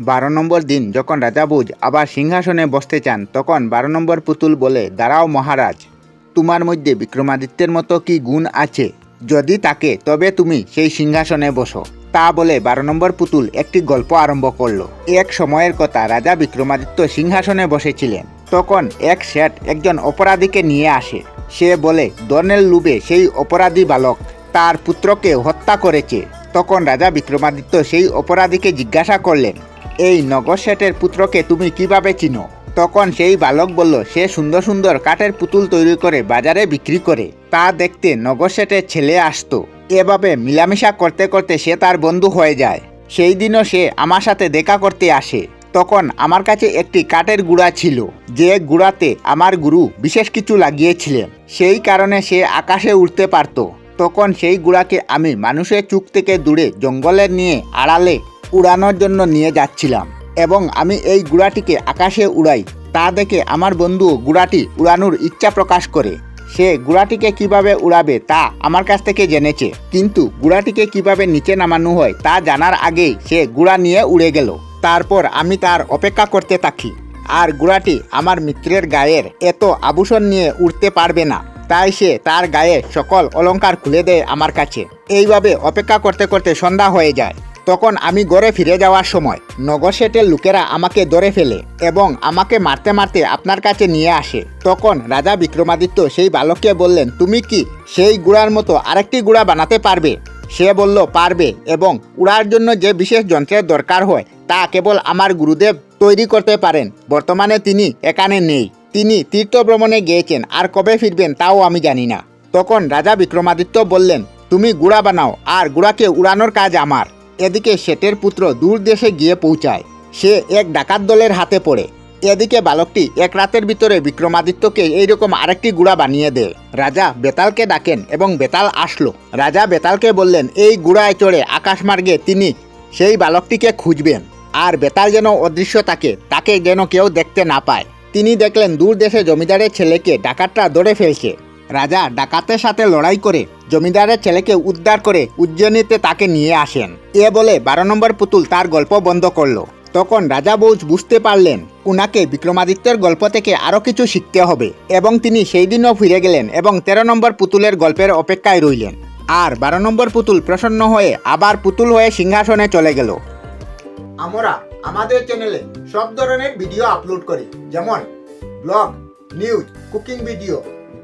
বারো নম্বর দিন যখন রাজা বুজ আবার সিংহাসনে বসতে চান, তখন বারো নম্বর পুতুল বলে, দাঁড়াও মহারাজ, তোমার মধ্যে বিক্রমাদিত্যের মতো কি গুণ আছে? যদি তাকে, তবে তুমি সেই সিংহাসনে বসো। তা বলে বারো নম্বর পুতুল একটি গল্প আরম্ভ করল। এক সময়ের কথা, রাজা বিক্রমাদিত্য সিংহাসনে বসেছিলেন। তখন এক শেঠ একজন অপরাধীকে নিয়ে আসে। সে বলে দর্নের লুবে সেই অপরাধী বালক, তার পুত্রকে হত্যা করেছে। তখন রাজা বিক্রমাদিত্য সেই অপরাধীকে জিজ্ঞাসা করলেন এই নগর শেঠের পুত্রকে তুমি কীভাবে চিনো? তখন সেই বালক বলল, সে সুন্দর সুন্দর কাঠের পুতুল তৈরি করে বাজারে বিক্রি করে। তা দেখতে নগর শেঠের ছেলে আসতো। এভাবে মিলামিশা করতে করতে সে তার বন্ধু হয়ে যায়। সেই দিনও সে আমার সাথে দেখা করতে আসে। তখন আমার কাছে একটি কাঠের গুঁড়া ছিল। যে গুঁড়াতে আমার গুরু বিশেষ কিছু লাগিয়েছিলেন। সেই কারণে সে আকাশে উঠতে পারত। তখন সেই গুঁড়াকে আমি মানুষের চুক থেকে দূরে জঙ্গলের নিয়ে আড়ালে উড়ানোর জন্য নিয়ে যাচ্ছিলাম এবং আমি এই গুড়াটিকে আকাশে উড়াই। তা দেখে আমার বন্ধু গুড়াটি উড়ানোর ইচ্ছা প্রকাশ করে। সে গুড়াটিকে কীভাবে উড়াবে তা আমার কাছ থেকে জেনেছে। কিন্তু গুড়াটিকে কীভাবে নিচে নামানো হয় তা জানার আগেই সে গুড়া নিয়ে উড়ে গেল। তারপর আমি তার অপেক্ষা করতে থাকি। আর গুড়াটি আমার মিত্রের গায়ের এত আভূষণ নিয়ে উড়তে পারবে না। তাই সে তার গায়ে সকল অলংকার খুলে দেয় আমার কাছে। এইভাবে অপেক্ষা করতে করতে সন্ধ্যা হয়ে যায়। তখন আমি ঘরে ফিরে যাওয়ার সময় নগর সেটের লোকেরা আমাকে ধরে ফেলে এবং আমাকে মারতে মারতে আপনার কাছে নিয়ে আসে। তখন রাজা বিক্রমাদিত্য সেই বালককে বললেন, তুমি কি সেই গুড়ার মতো আরেকটি গুড়া বানাতে পারবে? সে বলল, পারবে এবং উড়ার জন্য যে বিশেষ যন্ত্রের দরকার হয়, তা কেবল আমার গুরুদেব তৈরি করতে পারেন। বর্তমানে তিনি এখানে নেই। তিনি তীর্থ ভ্রমণে গিয়েছেন, আর কবে ফিরবেন তাও আমি জানি না। তখন রাজা বিক্রমাদিত্য বললেন, তুমি গুড়া বানাও, আর গুড়াকে উড়ানোর কাজ আমার। এদিকে শেটের পুত্র দূর দেশে গিয়ে পৌঁছায়। সে এক ডাকাত দলের হাতে পড়ে। এদিকে বালকটি এক রাতের ভিতরে বিক্রমাদিত্যকে এইরকম আরেকটি গুড়া বানিয়ে দেয়। রাজা বেতালকে ডাকেন এবং বেতাল আসলো। রাজা বেতালকে বললেন, এই গুড়ায় চড়ে আকাশমার্গে তিনি সেই বালকটিকে খুঁজবেন। আর বেতাল যেন অদৃশ্য থাকে তাকে যেন কেউ দেখতে না পায়। তিনি দেখলেন দূর দেশে জমিদারের ছেলেকে ডাকাতটা ধরে ফেলছে। রাজা ডাকাতের সাথে লড়াই করে জমিদারের ছেলেকে উদ্ধার করে উজ্জয়িনীতে তাকে নিয়ে আসেন। এ বলে বারো নম্বর পুতুল তার গল্প বন্ধ করল। তখন রাজা বৌজ বুঝতে পারলেন, উনাকে বিক্রমাদিত্যের গল্প থেকে আরও কিছু শিখতে হবে এবং তিনি সেই দিনও ফিরে গেলেন এবং তেরো নম্বর পুতুলের গল্পের অপেক্ষায় রইলেন। আর বারো নম্বর পুতুল প্রসন্ন হয়ে আবার পুতুল হয়ে সিংহাসনে চলে গেল। আমরা আমাদের চ্যানেলে সব ধরনের ভিডিও আপলোড করি, যেমন ব্লগ নিউজ কুকিং ভিডিও